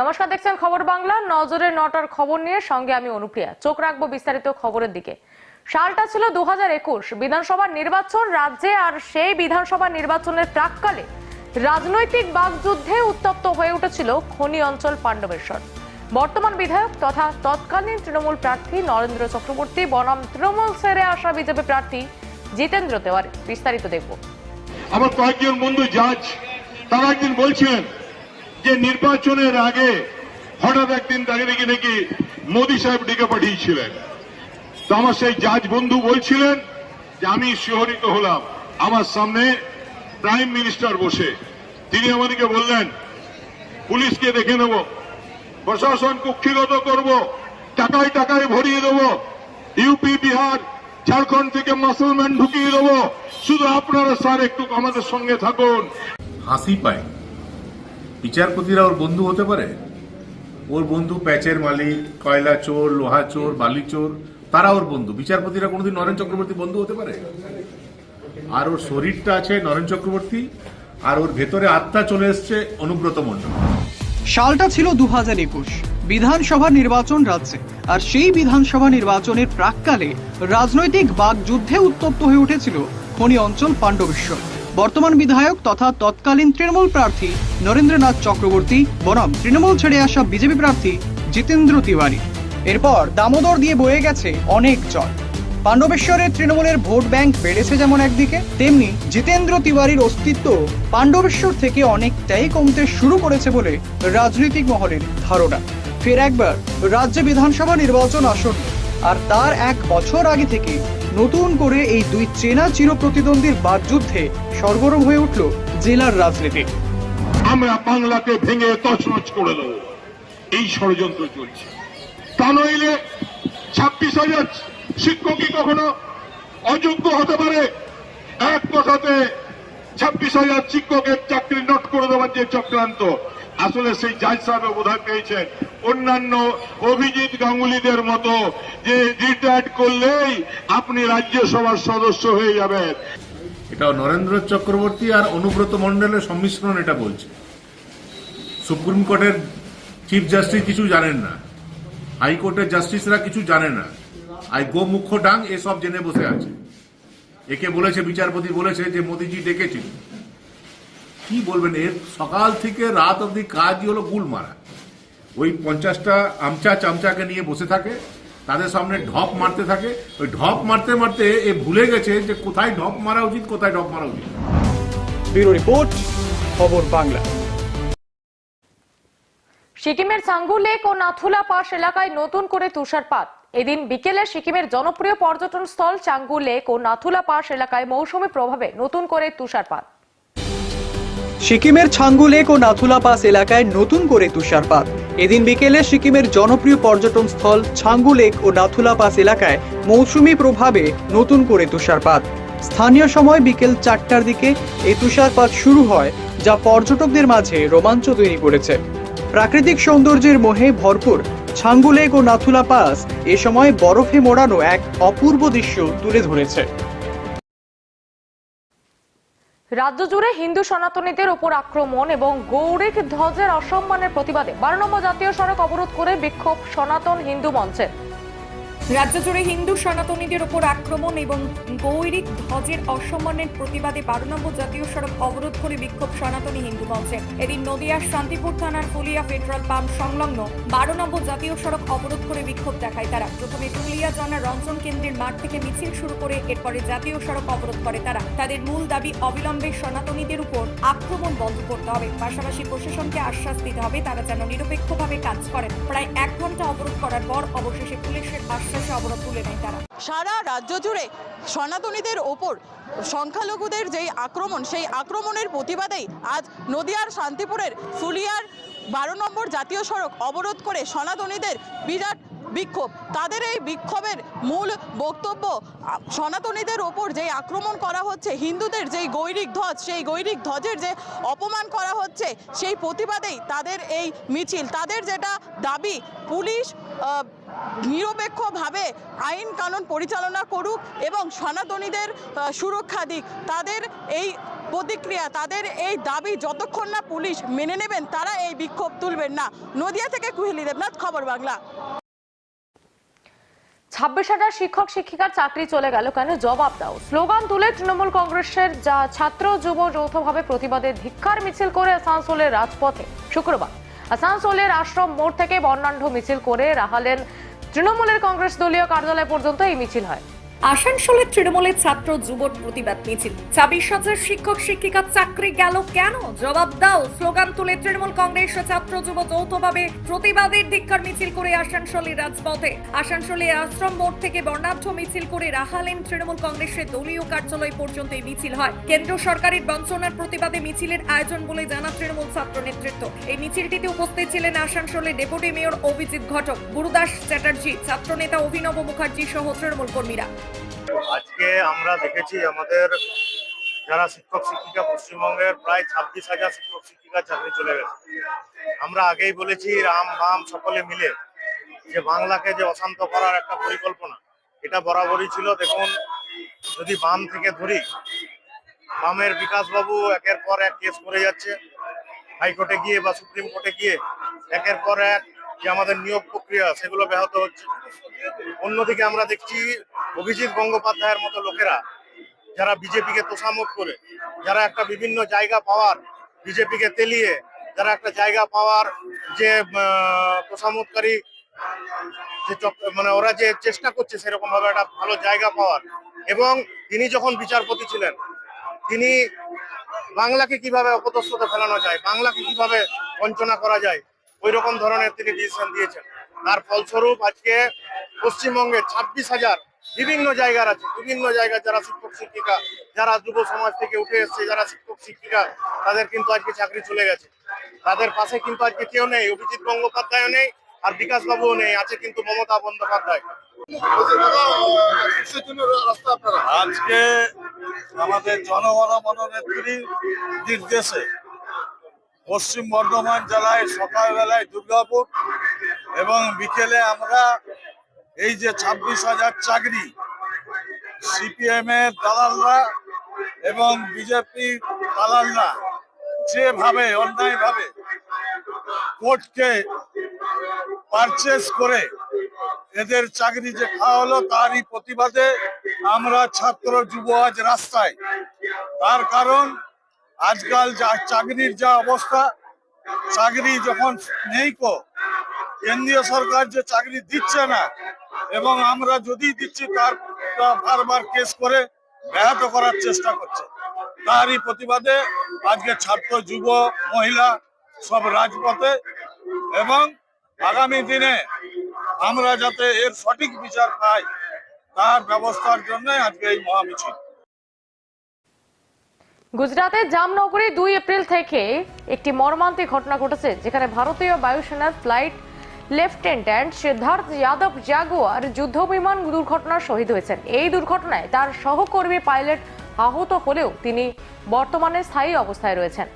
নমস্কার, দেখছেন খবর বাংলা। নজরে নটার খবর নিয়ে সঙ্গে আমি অনুপ্রিয়া। চোখ রাখব বিস্তারিত খবরের দিকে। সালটা ছিল দু বিধানসভা নির্বাচন, রাজ্যে আর সেই বিধানসভা নির্বাচনের প্রাককালে রাজনৈতিক বাকযুদ্ধে উত্তপ্ত হয়ে উঠেছিল খনি অঞ্চল পাণ্ডবেশ্বর। বর্তমান বিধায়ক তথা তৎকালীন তৃণমূল প্রার্থী নরেন্দ্র চক্রবর্তী, বনাম তৃণমূল ছেড়ে আসা বিজেপি প্রার্থী জিতেন্দ্র তেওয়ারি। বিস্তারিত দেখব। আমার কয়েকজন বন্ধু জাজ, তারা একদিন বলছিলেন যে নির্বাচনের আগে হঠাৎ একদিন তাকে দেখি নাকি মোদী সাহেব ডেকে পাঠিয়েছিলেন। তো আমার সেই জাজ বন্ধু বলছিলেন যে, আমি শিহরিত হলাম। আমার সামনে প্রাইম মিনিস্টার বসে। তিনি আমাদেরকে বললেন, পুলিশকে দেখে নেব। প্রশাসন কুক্ষিগত করব। টাকায় টাকায় ভরিয়ে দেব। ইউপি বিহার ঝাড়খণ্ড থেকে মুসলমান ঢুকিয়ে দেবো। শুধু আপনারা স্যার একটু আমাদের সঙ্গে থাকুন। হাসি পায়। বিচারপতিরা ওর বন্ধু হতে পারে? ওর বন্ধু প্যাচের মালিক, কয়লা চোর, লোহা চোর, বালি চোর, তারা ওর বন্ধু। বিচারপতিরা কোনোদিন নরেন চক্রবর্তী বন্ধু হতে পারে? আর ওর শরীরটা আছে নরেন চক্রবর্তী, আর ওর ভেতরে আত্মা চলে এসছে অনুব্রত মণ্ডল। সালটা ছিল দু হাজার একুশ, বিধানসভা নির্বাচন রাজ্যে। আর সেই বিধানসভা নির্বাচনের প্রাককালে রাজনৈতিক বাগযুদ্ধে উত্তপ্ত হয়ে উঠেছিল খনি অঞ্চল পাণ্ডবেশ্বর। বর্তমান বিধায়ক তথা তৎকালীন তৃণমূল প্রার্থী নরেন্দ্রনাথ চক্রবর্তী, বনাম তৃণমূল ছেড়ে আসা বিজেপি প্রার্থী জিতেন্দ্র তিওয়ারি। এরপর দামোদর দিয়ে বয়ে গেছে অনেক জল পাণ্ডবেশ্বরের তৃণমূলের ভোট ব্যাংক বেড়েছে যেমন একদিকে, তেমনি জিতেন্দ্র তিওয়ারির অস্তিত্ব পাণ্ডবেশ্বর থেকে অনেকটাই কমতে শুরু করেছে বলে রাজনৈতিক মহলের ধারণা। ফের একবার রাজ্য বিধানসভা নির্বাচন আসন্ন, আর তার এক বছর আগে থেকে নতুন করে এই দুই চেনা চির প্রতিদ্বন্দ্বীর বাগযুদ্ধে সরগরম হয়ে উঠল জেলার রাজনীতি। আমরা বাংলাকে ভেঙে তছনছ করে দেব। এই ষড়যন্ত্র চলছে। তা নইলে ছাব্বিশ হাজার শিক্ষকই কখনো অযোগ্য হতে পারে? এক কথাতে ছাব্বিশ হাজার শিক্ষকের চাকরি নট করে দেওয়ার যে চক্রান্ত আসলে সেই জাজ সাহেব বোধহয় পেয়েছেন। অন্যান্য অভিজিৎ গাঙ্গুলিদের মতো যে রিটায়ার্ড করলেই আপনি রাজ্যসভার সদস্য হয়ে যাবেন। এটা নরেন্দ্র চক্রবর্তী আর অনুব্রত মণ্ডলের সম্মিশ্রণ এটা বলছে। সুপ্রিম কোর্টের চিফ জাস্টিস কিছু জানেন না। হাইকোর্টের জাস্টিসরা কিছু জানে না। আই গো মুখ্য ডাং এসব জেনে বসে আছে। একে বলেছে, বিচারপতি বলেছে যে মোদিজি ডেকেছিল কি বলবেন? এর সকাল থেকে রাত অবধি কাজই হলো গুল মারা। ওই পঞ্চাশটা আমচা চামচাকে নিয়ে বসে থাকে তাদের সামনে ঢপ মারতে থাকে। ওই ঢপ মারতে মারতে এ ভুলে গেছে যে কোথায় ঢপ মারা উচিত কোথায় ঢপ মারা উচিত। ব্যুরো রিপোর্ট খবর বাংলা। সিকিমের চাঙ্গু লেক ও নাথুলা পাস এলাকায় নতুন করে তুষারপাত। এদিন বিকেলে সিকিমের জনপ্রিয় পর্যটন স্থল চাঙ্গু লেক ও নাথুলা পাস এলাকায় মৌসুমী প্রভাবে নতুন করে তুষারপাত। সিকিমের ছাঙ্গু লেক ও নাথুলা পাস এলাকায় নতুন করে তুষারপাত। এদিন বিকেলে সিকিমের জনপ্রিয় পর্যটন স্থল ছাঙ্গু লেক ও নাথুলা পাস এলাকায় মৌসুমি প্রভাবে নতুন করে তুষারপাত। স্থানীয় সময় বিকেল চারটার দিকে এই তুষারপাত শুরু হয়, যা পর্যটকদের মাঝে রোমাঞ্চ তৈরি করেছে। প্রাকৃতিক সৌন্দর্যের মোহে ভরপুর ছাঙ্গু লেক ও নাথুলা পাস এ সময় বরফে মোড়ানো এক অপূর্ব দৃশ্য তুলে ধরেছে। রাজ্য জুড়ে হিন্দু সনাতনীদের উপর আক্রমণ এবং গৌরিক ধ্বজের অসম্মানের প্রতিবাদে বারো নম্বর জাতীয় সড়ক অবরোধ করে বিক্ষোভ সনাতন হিন্দু মঞ্চের রাজ্য জুড়ে হিন্দু সনাতনীদের ওপর আক্রমণ এবং গৈরিক ধ্বজের অসম্মানের প্রতিবাদে বারো নম্বর জাতীয় সড়ক অবরোধ করে বিক্ষোভ সনাতনী হিন্দু মঞ্চে। এদিন নদিয়ার শান্তিপুর থানার ফুলিয়া পেট্রোল পাম্প সংলগ্ন বারো নম্বর জাতীয় সড়ক অবরোধ করে বিক্ষোভ দেখায় তারা। প্রথমে ফুলিয়া জানা রঞ্জন কেন্দ্রের মাঠ থেকে মিছিল শুরু করে এরপরে জাতীয় সড়ক অবরোধ করে তারা। তাদের মূল দাবি, অবিলম্বে সনাতনীদের উপর আক্রমণ বন্ধ করতে হবে। পাশাপাশি প্রশাসনকে আশ্বাস দিতে হবে, তারা যেন নিরপেক্ষভাবে কাজ করেন। প্রায় এক ঘণ্টা অবরোধ করার পর অবশেষে পুলিশের আশ্বাসে অবরোধ তুলে নেয় তারা। সারা রাজ্য জুড়ে সনাতনীদের ওপর সংখ্যালঘুদের যেই আক্রমণ, সেই আক্রমণের প্রতিবাদেই আজ নদিয়ার শান্তিপুরের ফুলিয়ার বারো নম্বর জাতীয় সড়ক অবরোধ করে সনাতনীদের বিরাট বিক্ষোভ। তাদের এই বিক্ষোভের মূল বক্তব্য, সনাতনীদের ওপর যে আক্রমণ করা হচ্ছে, হিন্দুদের যেই গৈরিক ধ্বজ, সেই গৈরিক ধ্বজের যে অপমান করা হচ্ছে, সেই প্রতিবাদেই তাদের এই মিছিল। তাদের যেটা দাবি, পুলিশ নিরপেক্ষভাবে আইন কানুন পরিচালনা করুক এবং সনাতনীদের সুরক্ষা দিক। তাদের এই প্রতিক্রিয়া, তাদের এই দাবি যতক্ষণ না পুলিশ মেনে নেবেন, তারা এই বিক্ষোভ তুলবেন না। নদিয়া থেকে কুহেলি দেবনাথ, খবর বাংলা। ছাব্বিশ হাজার শিক্ষক, শিক্ষিকার চাকরি চলে গেল কেন? জবাব দাও। স্লোগান তুলে তৃণমূল কংগ্রেসের যা ছাত্র, যুব, যৌথভাবে প্রতিবাদে ধিক্কার মিছিল করে আসানসোলের রাজপথে। শুক্রবার আসানসোলের আশ্রম মোড় থেকে বর্ণাঢ্য মিছিল করে রাহালেন তৃণমূলের কংগ্রেস দলীয় কার্যালয় পর্যন্ত এই মিছিল হয়। আসানসোলের তৃণমূলের ছাত্র যুবক প্রতিবাদ মিছিল। ছাব্বিশ হাজার শিক্ষক শিক্ষিকার চাকরি গেল কেন? জবাব দাও। স্লোগান তুলে তৃণমূল কংগ্রেস ও ছাত্র যুব যৌথভাবে প্রতিবাদের ধিক্কার মিছিল করে আসানসোলের রাজপথে। আসানসোলের আশ্রম মোড় থেকে বর্ণাঢ্য মিছিল করে রাখালেন তৃণমূল কংগ্রেসের দলীয় কার্যালয় পর্যন্ত এই মিছিল হয়। কেন্দ্র সরকারের বঞ্চনার প্রতিবাদে মিছিলের আয়োজন বলে জানা তৃণমূল ছাত্র নেতৃত্ব। এই মিছিলটিতে উপস্থিত ছিলেন আসানসোলের ডেপুটি মেয়র অভিজিৎ ঘটক, গুরুদাস চ্যাটার্জি, ছাত্রনেতা অভিনব মুখার্জি সহ তৃণমূল কর্মীরা। আজকে আমরা দেখেছি আমাদের যারা শিক্ষক, শিক্ষিকা পশ্চিমবঙ্গের প্রায় ছাব্বিশ হাজার শিক্ষক শিক্ষিকা চাকরি চলে গেছে। আমরা আগেই বলেছি, রাম বাম সকলে মিলে যে বাংলাকে যে অশান্ত করার একটা পরিকল্পনা, এটা বরাবরই ছিল। দেখুন, যদি বাম থেকে ধরি, বামের বিকাশবাবু একের পর এক কেস করে যাচ্ছে। হাইকোর্টে গিয়ে বা সুপ্রিম কোর্টে গিয়ে একের পর এক যে আমাদের নিয়োগ প্রক্রিয়া, সেগুলো ব্যাহত হচ্ছে। অন্যদিকে আমরা দেখছি অভিজিৎ গঙ্গোপাধ্যায়ের মতো লোকেরা, যারা বিজেপিকে তোষামত করে, যারা একটা বিভিন্ন জায়গা পাওয়ার বিজেপিকে তেলিয়ে, যারা একটা জায়গা পাওয়ার যে তোষামতকারী যে মানে ওরা যে চেষ্টা করছে সেরকম ভাবে একটা ভালো জায়গা পাওয়ার। এবং তিনি যখন বিচারপতি ছিলেন, তিনি বাংলাকে কীভাবে অপদস্থতে ফেলানো যায়, বাংলাকে কীভাবে বঞ্চনা করা যায় ওই রকম ধরনের তিনি ডিসিশন দিয়েছেন। তার ফলস্বরূপ আজকে পশ্চিমবঙ্গে ছাব্বিশ হাজার বিভিন্ন জায়গার আছে, বিভিন্ন জায়গায় যারা শিক্ষক, শিক্ষিকা, যারা যুব সমাজ থেকে উঠে এসছে, যারা শিক্ষক, শিক্ষিকা, তাদের কিন্তু আজকে চাকরি চলে গেছে। তাদের পাশে কিন্তু আজকে কেউ নেই, অভিজিৎ গঙ্গোপাধ্যায়ও নেই আর বিকাশ বাবুও নেই, আছে কিন্তু মমতা বন্দ্যোপাধ্যায়। আজকে আমাদের জনগণ নেত্রীর নির্দেশে পশ্চিম বর্ধমান জেলায় সকালবেলায় দুর্গাপুর এবং বিকেলে আমরা এই যে ছাব্বিশ হাজার চাকরি সিপিএম এর দালালরা এবং বিজেপি দালালরা যেভাবে, অন্যায়ভাবে কোর্টকে পারচেস করে এদের চাকরি যে খাওয়া হলো, তারই প্রতিবাদে আমরা ছাত্র যুব আজ রাস্তায়। তার কারণ, আজকাল যা চাকরির যা অবস্থা, চাকরি যখন নেই কেন্দ্রীয় সরকার যে চাকরি দিচ্ছে না এবং আমরা যদি দিচ্ছি তার বারবার কেস করে ব্যাহত করার চেষ্টা করছে। তারই প্রতিবাদে আজকে ছাত্র, যুব, মহিলা সব রাজপথে এবং আগামী দিনে আমরা যাতে এর সঠিক বিচার পাই, তার ব্যবস্থার জন্য আজকে এই মহামিছিল। গুজরাতের জামনগরে দুই এপ্রিল থেকে একটি মর্মান্তিক ঘটনা ঘটেছে, যেখানে ভারতীয় বায়ুসেনার flight lieutenant Siddharth Yadav Jaguar যুদ্ধ বিমান দুর্ঘটনার শহীদ হয়েছেন। এই দুর্ঘটনায় তার সহকর্মী পাইলট আহত হলেও তিনি বর্তমানে স্থায়ী অবস্থায় রয়েছেন।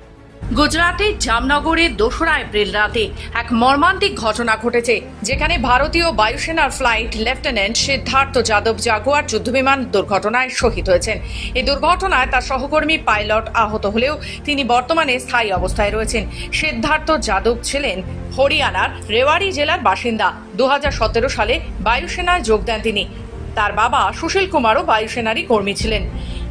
গুজরাটের জামনগরে দোসরা এপ্রিল রাতে এক মর্মান্তিক ঘটনা ঘটেছে, যেখানে ভারতীয় বায়ুসেনার flight lieutenant Siddharth Yadav Jaguar যুদ্ধবিমান দুর্ঘটনায় শহীদ হয়েছেন। এই দুর্ঘটনায় তার সহকর্মী পাইলট আহত হলেও তিনি বর্তমানে স্থায়ী অবস্থায় রয়েছেন। সিদ্ধার্থ যাদব ছিলেন হরিয়ানার রেওয়ারি জেলার বাসিন্দা। দু হাজার সতেরো সালে বায়ুসেনায় যোগ দেন তিনি। তার বাবা সুশীল কুমারও বায়ুসেনারই কর্মী ছিলেন।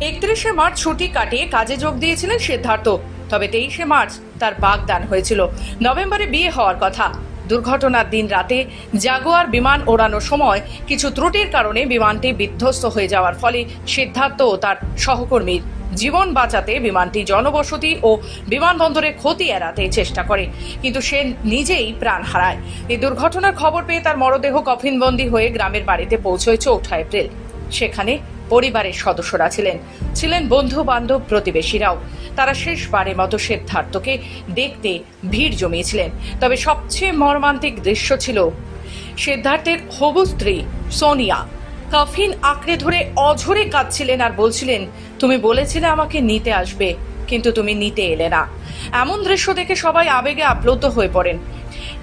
একত্রিশে মার্চ ছুটি কাটিয়ে কাজে যোগ দিয়েছিলেন সিদ্ধার্থ। তবে তেইশে মার্চ তার বাগদান হয়েছিল। নভেম্বরে বিয়ে হওয়ার কথা। দুর্ঘটনার দিন রাতে জাগুয়ার বিমান ওড়ানোর সময় কিছু ত্রুটির কারণে বিমানটি বিধ্বস্ত হয়ে যাওয়ার ফলে সিদ্ধার্থ ও তার সহকর্মীর জীবন বাঁচাতে বিমানটি জনবসতি ও বিমানবন্দরে ক্ষতি এড়াতে চেষ্টা করে, কিন্তু সে নিজেই প্রাণ হারায়। এই দুর্ঘটনার খবর পেয়ে তার মরদেহ কফিনবন্দি হয়ে গ্রামের বাড়িতে পৌঁছয় চৌঠা এপ্রিল। সেখানে পরিবারের সদস্যরা ছিলেন। ছিলেন বন্ধু বান্ধব প্রতিবেশীরাও। তারা শেষবারের মতো সিদ্ধার্থকে দেখতে ভিড় জমিয়েছিলেন। তবে সবচেয়ে মর্মান্তিক দৃশ্য ছিল সিদ্ধার্থের হবু স্ত্রী সোনিয়া। কাফিন আঁকড়ে ধরে অঝরে কাঁদছিলেন আর বলছিলেন, তুমি বলেছিলে আমাকে নিতে আসবে, কিন্তু তুমি নিতে এলে না। এমন দৃশ্য দেখে সবাই আবেগে আপ্লুত হয়ে পড়েন।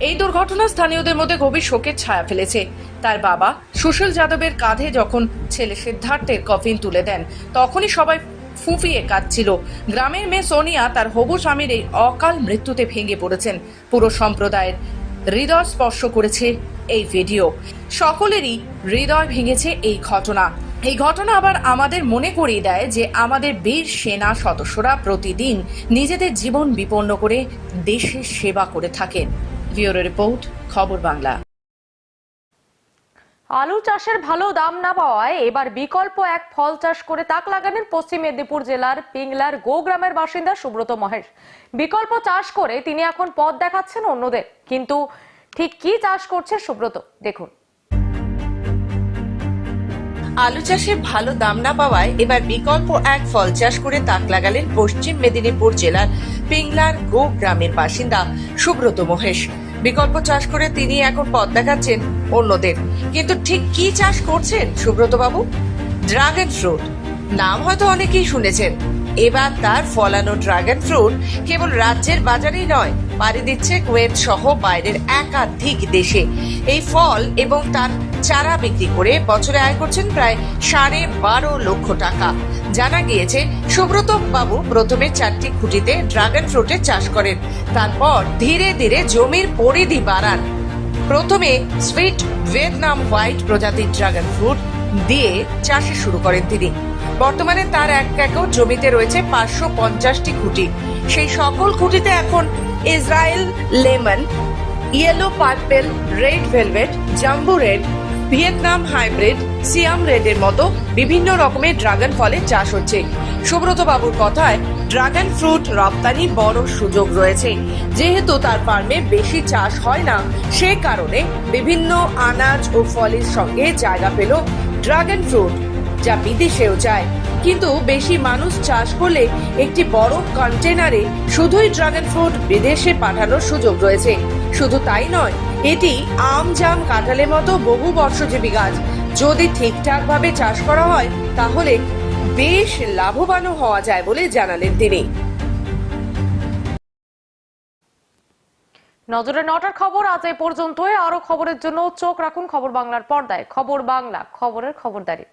এই দুর্ঘটনা স্থানীয়দের মধ্যে গভীর শোকের ছায়া ফেলেছে। তার বাবা সুশীল যাদবের কাঁধে যখন ছেলে সিদ্ধার্থের কফিন তুলে দেন, তখনই সবাই ফুঁফিয়ে কাঁদছিল। গ্রামের মেয়ে সোনিয়া তার হবু স্বামীর এই অকাল মৃত্যুতে ভেঙে পড়েছেন। পুরো সম্প্রদায়ের হৃদয় স্পর্শ করেছে এই ভিডিও। সকলেরই হৃদয় ভেঙেছে এই ঘটনা। এই ঘটনা আবার আমাদের মনে করিয়ে দেয় যে আমাদের বীর সেনা সদস্যরা প্রতিদিন নিজেদের জীবন বিপন্ন করে দেশের সেবা করে থাকেন। ব্যুরো রিপোর্ট খবর বাংলা। আলু চাষের ভালো দাম না পাওয়ায় এবার বিকল্প এক ফল চাষ করে তাক লাগালেন পশ্চিম মেদিনীপুর জেলার পিংলার গো গ্রামের বাসিন্দা সুব্রত মহেশ। বিকল্প চাষ করে তিনি এখন পথ দেখাচ্ছেন অন্যদের। কিন্তু ঠিক কি চাষ করছে সুব্রত? দেখুন। আলু চাষে ভালো দাম না পাওয়ায় এবার বিকল্প এক ফল চাষ করে তাক লাগালেন পশ্চিম মেদিনীপুর জেলার পিংলার গো গ্রামের বাসিন্দা সুব্রত মহেশ। বিকল্প চাষ করে তিনি এখন পথ দেখাচ্ছেন অন্যদের। কিন্তু ঠিক কি চাষ করছেন সুব্রত বাবু ড্রাগন ফ্রুট। নাম হয়তো অনেকেই শুনেছেন। এবার তার ফলানো ড্রাগন ফ্রুট কেবল রাজ্যের বাজারেই নয়, পাড়ি দিচ্ছে কুয়েত সহ বাইরের একাধিক দেশে। এই ফল এবং তার চারা বিক্রি করে বছরে আয় করছেন প্রায় সাড়ে বারো লক্ষ টাকা। জানা গিয়েছে, সুব্রত বাবু প্রথমে চারটি খুঁটিতে ড্রাগন ফ্রুটের চাষ করেন, তারপর ধীরে ধীরে জমির পরিধি বাড়ান। প্রথমে সুইট ভিয়েতনাম হোয়াইট প্রজাতির ড্রাগন ফ্রুট দিয়ে চাষে শুরু করেন তিনি। বর্তমানে তার এক একর জমিতে রয়েছে পাঁচশো পঞ্চাশটি খুঁটি। সেই সকল খুঁটিতে এখন Israel, lemon, yellow purple, red velvet, jumbo red Vietnam hybrid Siam রেডের মতো বিভিন্ন রকমের ড্রাগন ফলের চাষ হচ্ছে। সুব্রত বাবুর কথায় ড্রাগন ফ্রুট রপ্তানি বড় সুযোগ রয়েছে। যেহেতু তার ফার্মে বেশি চাষ হয় না, সে কারণে বিভিন্ন আনাজ ও ফলের সঙ্গে জায়গা পেল ড্রাগন ফ্রুট, যা বিদেশেও যায়। কিন্তু বেশি মানুষ চাষ করলে একটি বড় কন্টেনারে শুধুই ড্রাগন ফ্রুট বিদেশে পাঠানোর সুযোগ রয়েছে। শুধু তাই নয় এটি আম জাম কাঁঠালের মতো বহু বর্ষজীবী গাছ। যদি ঠিকঠাক ভাবে চাষ করা হয়, তাহলে বেশ লাভবানও হওয়া যায় বলে জানালেন তিনি। নজরে নটার খবর, আজ এই পর্যন্তই। আরও খবরের জন্য চোখ রাখুন খবর বাংলার পর্দায়। খবর বাংলা, খবরের খবরদারি।